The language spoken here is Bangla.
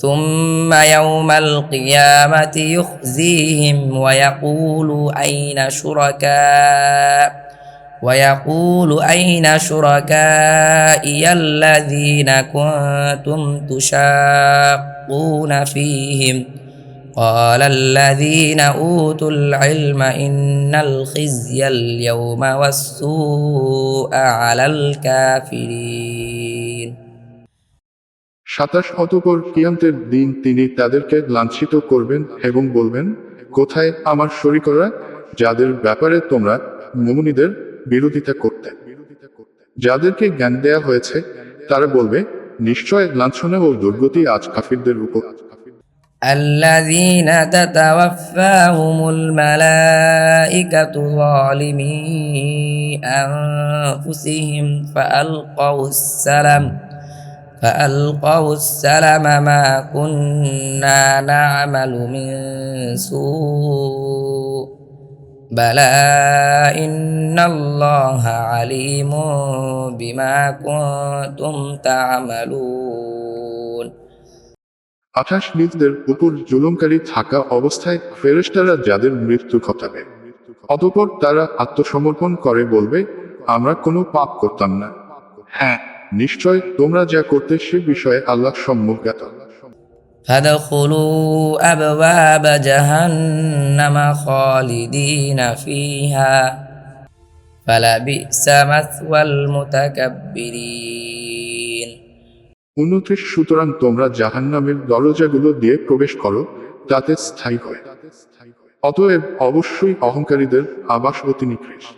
ثم يوم القيامة يخزيهم ويقول أين شركاء ويقول أين شركائي الذين كنتم تشاقون فيهم؟ قال الذين أوتوا العلم إن الخزي اليوم والسوء على الكافرين. সাতাশ অতপর কিয়ামতের দিন তিনি তাদেরকে লাঞ্ছিত করবেন এবং বলবেন কোথায় আমার শরিকরা যাদের ব্যাপারে তোমরা মুমুনিদের বিরোধিতা করতে যাদেরকে জ্ঞান দেয়া হয়েছে তারা বলবে নিশ্চয় লাঞ্ছনা ও দুর্গতি আজ কাফিরদের উপর الذين تتوفاهم الملائكة ظالمي أنفسهم فألقوا السلام فألقوا السلام ما كنا نعمل من سوء بلى إن الله عليم بما كنتم تعملون আঠাশ নিজদের উপর জুলুমকারী থাকা অবস্থায় ফেরেশতারা যাদের মৃত্যু ঘটাবে অতপর তারা আত্মসমর্পণ করে বলবে আমরা কোনো পাপ করতাম না হ্যাঁ নিশ্চয় তোমরা যা করতে সে বিষয়ে আল্লাহ সম্মুখজ্ঞাত فادخلوا أبواب جهنم خالدين فيها فلبئس مثوى المتكبرين উনত্রিশ সুতরাং তোমরা জাহান্নামের দরজাগুলো দিয়ে প্রবেশ করো তাতে স্থায়ী হয় অতএব অবশ্যই অহংকারীদের আবাস অতি নিকৃষ্ট